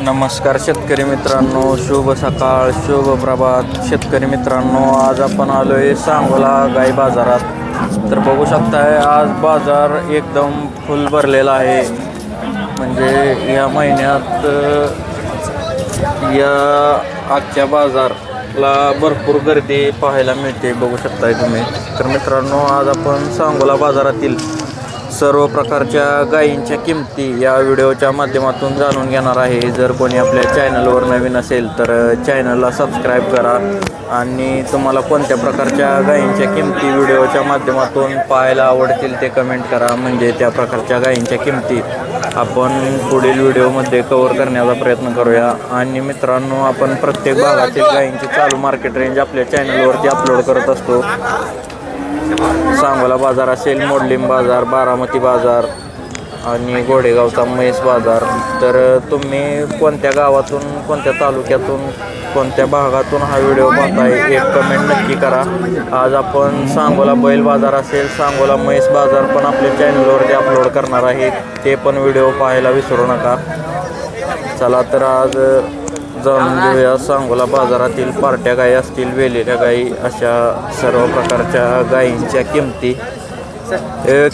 नमस्कार शेतकरी मित्रांनो शुभ सकाळ शुभ प्रभात. शेतकरी मित्रांनो आज आपण आलो आहे सांगोला गाई बाजारात. तर बघू शकताय आज बाजार एकदम फुल भरलेला आहे. म्हणजे या महिन्यात या आजच्या बाजारला भरपूर गर्दी पाहायला मिळते बघू शकताय तुम्ही. तर मित्रांनो आज आपण सांगोला बाजारातील सर्व प्रकारच्या गायींच्या किमती या व्हिडिओच्या माध्यमातून जाणून घेणार आहे. जर कोणी आपल्या चॅनलवर नवीन असेल तर चॅनलला सबस्क्राईब करा आणि तुम्हाला कोणत्या प्रकारच्या गायींच्या किमती व्हिडिओच्या माध्यमातून पाहायला आवडतील ते कमेंट करा. म्हणजे त्या प्रकारच्या गायींच्या किमती आपण पुढील व्हिडिओमध्ये कवर करण्याचा प्रयत्न करूया. आणि मित्रांनो आपण प्रत्येक भागातील गायींची चालू मार्केट रेंज आपल्या चॅनलवरती अपलोड करत असतो. सांगोला बाजार असेल मोडलिंब बाजार बारामती बाजार आणि गोडेगावचा म्हैस बाजार. तर तुम्ही कोणत्या गावातून कोणत्या तालुक्यातून कोणत्या भागातून हा व्हिडिओ पाहताय एक कमेंट नक्की करा. आज आपण सांगोला बैल बाजार असेल सांगोला म्हैस बाजार पण आपल्या चॅनलवरती अपलोड करणार आहे. ते पण व्हिडिओ पाहायला विसरू नका. चला तर आज जाणून घेऊया. सांगोला बाजारातील पार्ट्या गायी असतील वेलेल्या गायी अशा सर्व प्रकारच्या गायींच्या किमती.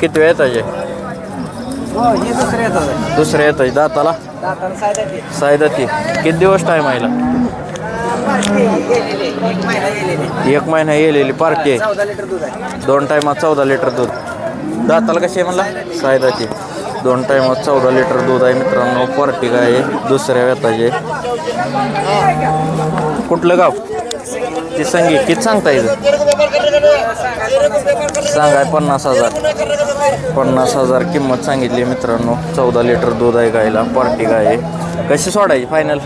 किती वेळ येताचे हो दुसरे येतात. दुसऱ्या येताचे दाताला? दाताला सायदा ते. सायदाती किती दिवस टाईम आहे एक महिना येलेली पार्टी आहे. दोन टायमात चौदा लिटर दूध. दाताला कशी आहे म्हणला? सायदाची. दोन टायमात चौदा लिटर दूध आहे मित्रांनो. पार्टी गाय आहे. दुसऱ्या व्यताचे कुठलं गाव? ती संगी किती सांगता येईल सांगाय पन्नास हजार. पन्नास हजार किंमत सांगितली मित्रांनो. चौदा लिटर दूध आहे गायला. पार्टी गाय आहे. कशी सोडायची फायनल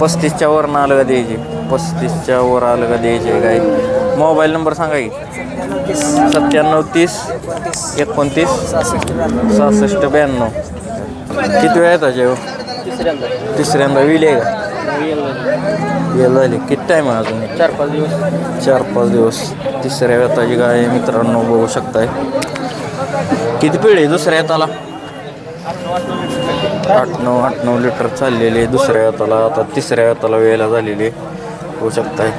पस्तीसच्या वर आलं. का द्यायची. पस्तीसच्या वर आलं का द्यायची गाय. मोबाईल नंबर सांगा की. सत्त्याण्णव तीस. एकोणतीस. सहासष्ट ब्याण्णव. किती वेळ येतात जेव? तिसऱ्यांदा. तिसऱ्यांदा विल आहे का? वेळ झाली किती टाईम आहे अजून? चार पाच दिवस. चार पाच दिवस. तिसऱ्या व्यताची गाय मित्रांनो बघू शकताय. किती पिढी आहे दुसऱ्या येताला आठ नऊ आठ नऊ. लिटर चाललेली आहे दुसऱ्या व्यताला आता तिसऱ्या व्यताला वेळेला झालेली आहे. बघू शकताय.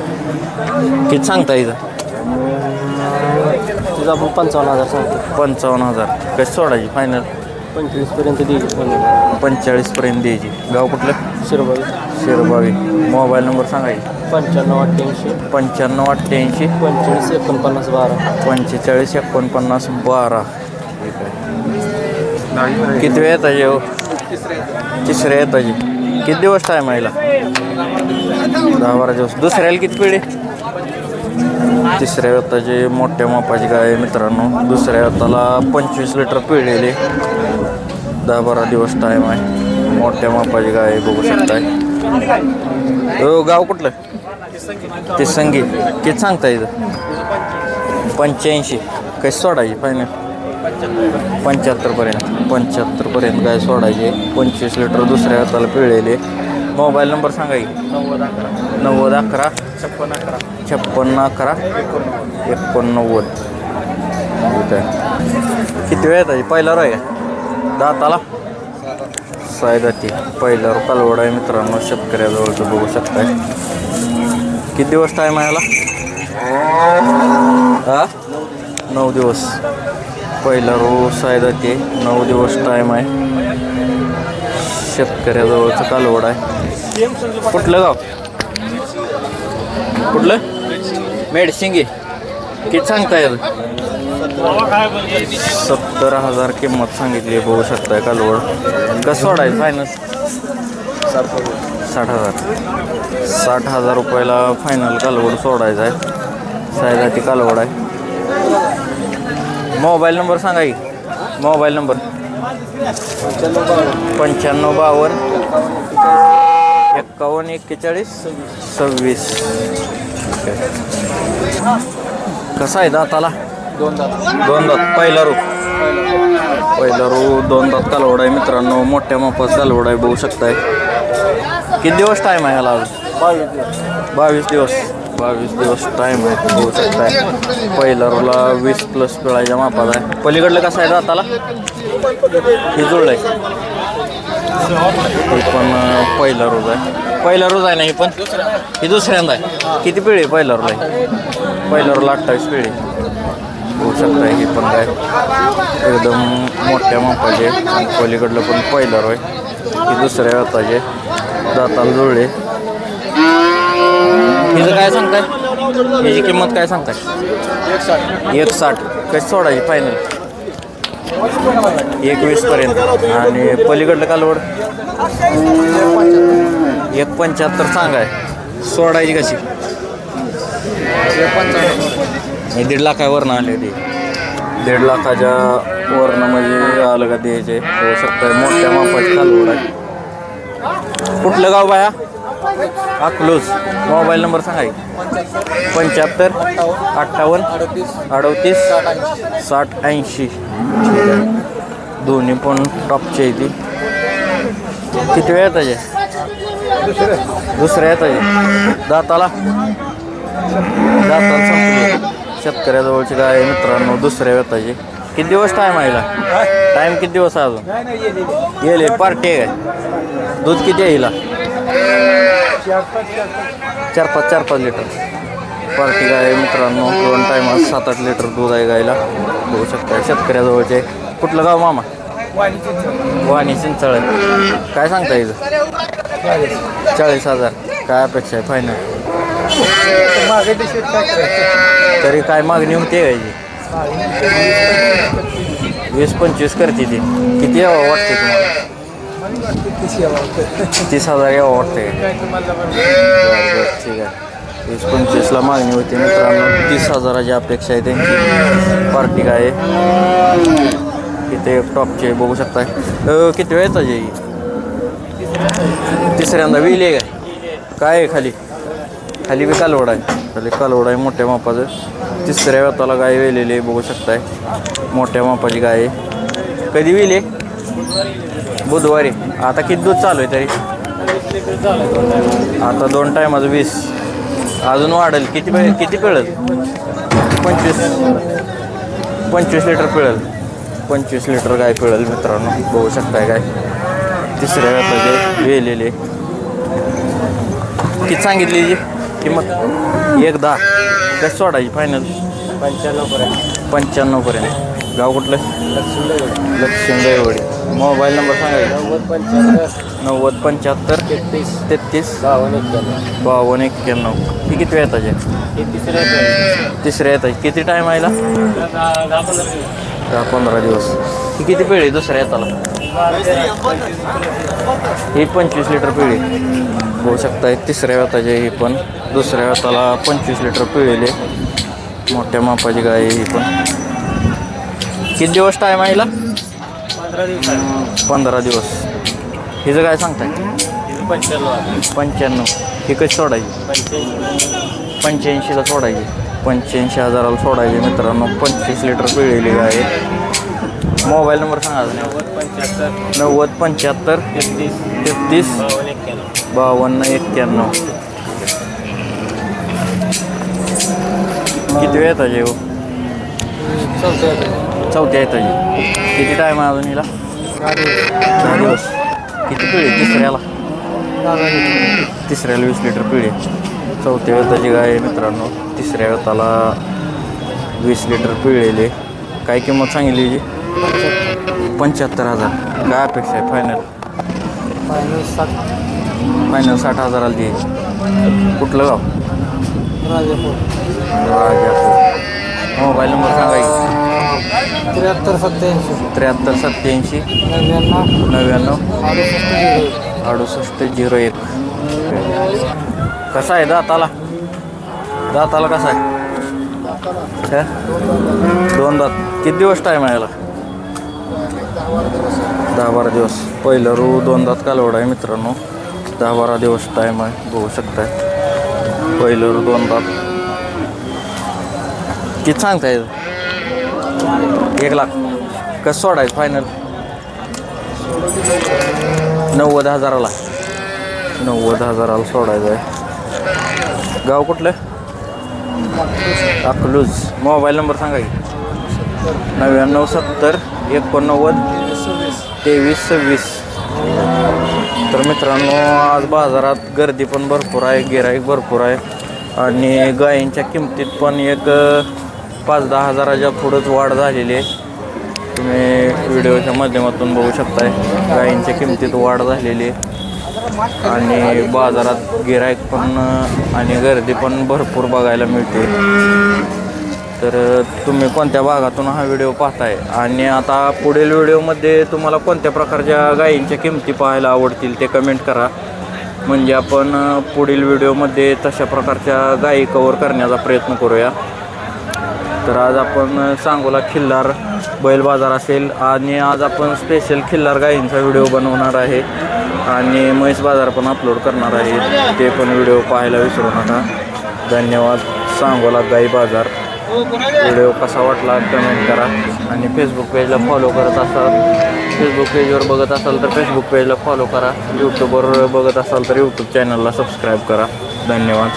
किती सांगता इथं? आपण पंचावन्न हजार सांगतो पंचावन्न हजार. कशी सोडायची फायनल पंचवीसपर्यंत द्यायची पंचेचाळीसपर्यंत द्यायची गाव कुठलं शिरबाई शिरबावी मोबाईल नंबर सांगायची पंच्याण्णव अठ्ठ्याऐंशी पंच्याण्णव अठ्ठ्याऐंशी पंचवीस एकोणपन्नास बारा पंचेचाळीस एकोणपन्नास बारा ठीक आहे किती वेळ येताची हो तिसऱ्या येताची किती दिवस टाईम आहे हिला? दहा बारा दिवस दुसऱ्याला किती पिढी तिसऱ्या व्यताची मोठ्या मापाची गाय आहे मित्रांनो. दुसऱ्या व्यताला पंचवीस लिटर पिळलेली दहा बारा दिवस टाईम आहे. मोठ्या मापाची गाय आहे बघू शकताय. हो गाव कुठलं? ते संगीत किती सांगता इथं? पंच्याऐंशी. काय सोडायची फायनल पंच्याहत्तरपर्यंत पंच्याहत्तरपर्यंत गाय सोडायची. पंचवीस लिटर दुसऱ्या हाताला पिळलेले. मोबाईल नंबर सांगा की. नव्वद अकरा. नव्वद अकरा. छप्पन अकरा. छप्पन्न अकरा एकोणनव्वद. आहे किती वेळ येतात पहिला रोय दाताला? सायदाती पहिला कालवड आहे मित्रांनो. शेतकऱ्याजवळचं बघू शकताय. किती दिवस टाईम आहे याला हा? नऊ दिवस. पहिला रो सायदाती नऊ दिवस टाईम आहे. शेतकऱ्याजवळचं कालवड आहे. कुठलं गाव? कुठलं? मेडसिंगी किती सांगता येईल सत्तर हजार किंमत सांगितली बघू शकताय कालवड कसं सोडायचं फायनल साठ हजार. साठ हजार रुपयाला फायनल कालवड सोडायचं आहे. सायदाची कालवड आहे. मोबाईल नंबर सांगा की. Mobile number. पंच्याण्णव बावन्न. एक्कावन्न एक्केचाळीस. सव्वीस. कसा आहे दाताला? दोन दात. दोन दात पहिला रू. पहिला रू दोन दात कालवड आहे मित्रांनो. मोठ्या मापात कालवड आहे बघू शकताय. किती दिवस टाईम आहे ह्याला अजून? बावीस दिवस. बावीस दिवस बावीस टाईम आहे बघू शकताय. पहिला रूला वीस प्लस पिळायच्या मापात आहे. पलीकडलं कसं आहे दाताला? हे जुळलं आहे. ते पण पहिला रोज आहे. पहिला रोज आहे ना ही पण? ही दुसऱ्यांदा आहे. किती पिढी आहे पहिला रोज आहे पहिला रोज अठ्ठावीस पिढी. होऊ शकता ही पण काय? एकदम मोठ्या मापाचे आणि पलीकडलं पण पहिला रोय ही दुसऱ्या हाताचे दाताला जुळले. हिचं काय सांगताय? हिची किंमत काय सांगताय? एक साठ कशी सोडायची फायनल एकवीसपर्यंत. आणि पलीकडलं कालवड? एक पंच्याहत्तर सांगाय सोडायची कशी? हे दीड लाखावरनं आले ते. दीड लाखाच्या वरनं म्हणजे आलं का द्यायचे होऊ शकतं मोठ्या मापाची कालवड आहे. कुठलं गाव बाया? अकलूज. मोबाईल नंबर सांगा पंच्याहत्तर अठ्ठावन्न अडतीस साठ ऐंशी. दोन्ही पण टॉपची आहे ती. किती वेळ त्याच्या दुसऱ्या येताचे दाताला? दाताला संपली शेतकऱ्याजवळची गाय आहे मित्रांनो दुसऱ्या येताचे किती दिवस टाईम आहे टाईम किती दिवस आहे अजून? येईल पार्टी आहे काय? दूध किती येईल चार पाच चार पाच लिटर पार्टी गाय मित्रांनो दोन टायमात सात आठ लिटर दूध आहे गायला. बघू शकता शेतकऱ्याजवळचे. कुठलं गाव मामा? वाणी चिंचळ काय सांगता इथं चाळीस. हजार. काय अपेक्षा आहे? फायनल तरी काय मागणी होते काय वीस पंचवीस करते ती. किती यावं वाटते तुम्हाला? तीस हजार यावं वाटते. ठीक आहे. वीस पंचवीसला मागणी होती मित्रांनो. तीस हजाराची अपेक्षा आहे त्यांची. पार्टी काय आहे? इथे टॉपचे बघू शकताय. किती वेळ येतात तिसऱ्यांदा विल काय? काय आहे खाली? खाली बी कालवड आहे. खाली कालवड आहे मोठ्या मापाचं. तिसऱ्या वेताला गाय वेलेली आहे बघू शकताय. मोठ्या मापाची गाय आहे. कधी विल बुधवारी. आता किती दूध चालू आहे तरी? आता दोन टायमाचं वीस. अजून वाढेल. किती पे किती पिळेल? पंचवीस. पंचवीस लिटर पिळेल. पंचवीस लिटर गाय पिळेल मित्रांनो. बघू शकताय काय? तिसऱ्या वेताचे वेलेले किती सांगितली जी किंमत? एक दहा कशी सोडायची फायनल पंच्याण्णवपर्यंत पंच्याण्णवपर्यंत गाव कुठलं? लक्ष्मी लक्ष्मी मोबाईल नंबर सांगायचा नव्वद पंच्याहत्तर नव्वद पंच्याहत्तर तेहतीस. तेहतीस बावन्न एक्क्याण्णव. बावन्न एक्क्याण्णव ही किती येताचे हे? तिसऱ्या तिसऱ्या येताचे किती टाईम आयला दहा पंधरा दिवस. ही किती पिळी दुसऱ्या येताला? ही पंचवीस लिटर पिळी होऊ शकताय तिसऱ्या वेताचे ही पण. दुसऱ्या वेताला पंचवीस लिटर पिळेले. मोठ्या मापाची गाय ही पण. किती दिवस टाईम आईला पंधरा दिवस. हिचं काय सांगताय? पंच्याण्णव. ही कशी सोडायची? पंच्याऐंशीला सोडायची. पंच्याऐंशी हजाराला सोडायची मित्रांनो. पंचवीस लिटर पिळलेली गाय मोबाईल नंबर सांगा नव्वद पंच्याहत्तर नव्वद पंच्याहत्तर. एकतीस बावन्न एक्क्याण्णव. किती वेळ येताचे हो चौथ्या चौथ्या किती टाईम आहे अजून हिला? दहा दिवस. किती पिढी? तिसऱ्याला. तिसऱ्याला वीस लिटर पिढी. चौथ्या वेताची गाय मित्रांनो तिसऱ्या वेताला वीस लिटर पिळलेले. काय किंमत सांगितली जी पंच्याहत्तर हजार. काय अपेक्षा आहे? फायनल फायनल सात फायनल साठ हजाराला द्यायची कुठलं गाव? राजापूर. राजापूर. मोबाईल नंबर सांगा. त्र्याहत्तर सत्याऐंशी त्र्याहत्तर सत्याऐंशी नव्याण्णव. नव्याण्णव. अडुसष्ट अडुसष्ट झिरो एक. कसा आहे दाताला? दाताला कसा आहे? दोन दात. किती दिवस टाईम आहे याला? दहा बारा दिवस. पहिलं रू दोनदाच कालवड आहे मित्रांनो. दहा बारा दिवस टाईम आहे बघू शकताय. पहिलं रू दोनदात किती सांगताय? एक लाख. कसं सोडायचं फायनल नव्वद हजाराला. नव्वद हजाराला सोडायचं आहे. गाव कुठलं? अकलूज. मोबाईल नंबर सांगा की. नव्याण्णव सत्तर एकोणनव्वद तेवीस सव्वीस. तर मित्रांनो आज बाजारात गर्दी पण भरपूर आहे गिराईक भरपूर आहे. आणि गायींच्या किमतीत पण एक पाच दहा हजाराच्या पुढंच वाढ झालेली आहे. तुम्ही व्हिडिओच्या माध्यमातून बघू शकताय गायींच्या किमतीत वाढ झालेली आहे. आणि बाजारात गिराईक पण आणि गर्दी पण भरपूर बघायला मिळते. तर तुम्ही कोणत्या भागातून हा व्हिडिओ पाहताय? आणि आता पुढील व्हिडिओमध्ये तुम्हाला कोणत्या प्रकारच्या गायींच्या किमती पाहायला आवडतील ते कमेंट करा. म्हणजे आपण पुढील व्हिडिओमध्ये तशा प्रकारच्या गायी कवर करण्याचा प्रयत्न करूया. तर आज आपण सांगोला खिल्लार बैल बाजार असेल आणि आज आपण स्पेशल खिल्लार गायींचा व्हिडिओ बनवणार आहे. आणि म्हैस बाजार पण अपलोड करणार आहे. ते पण व्हिडिओ पाहायला विसरू नका. धन्यवाद. सांगोला गाई बाजार. व्हिडिओ कसा वाटला कमेंट करा. आणि फेसबुक पेजला फॉलो करत असाल फेसबुक पेजवर बघत असाल तर फेसबुक पेजला फॉलो करा. यूट्यूबवर बघत असाल तर यूट्यूब चॅनलला सबस्क्राईब करा. धन्यवाद.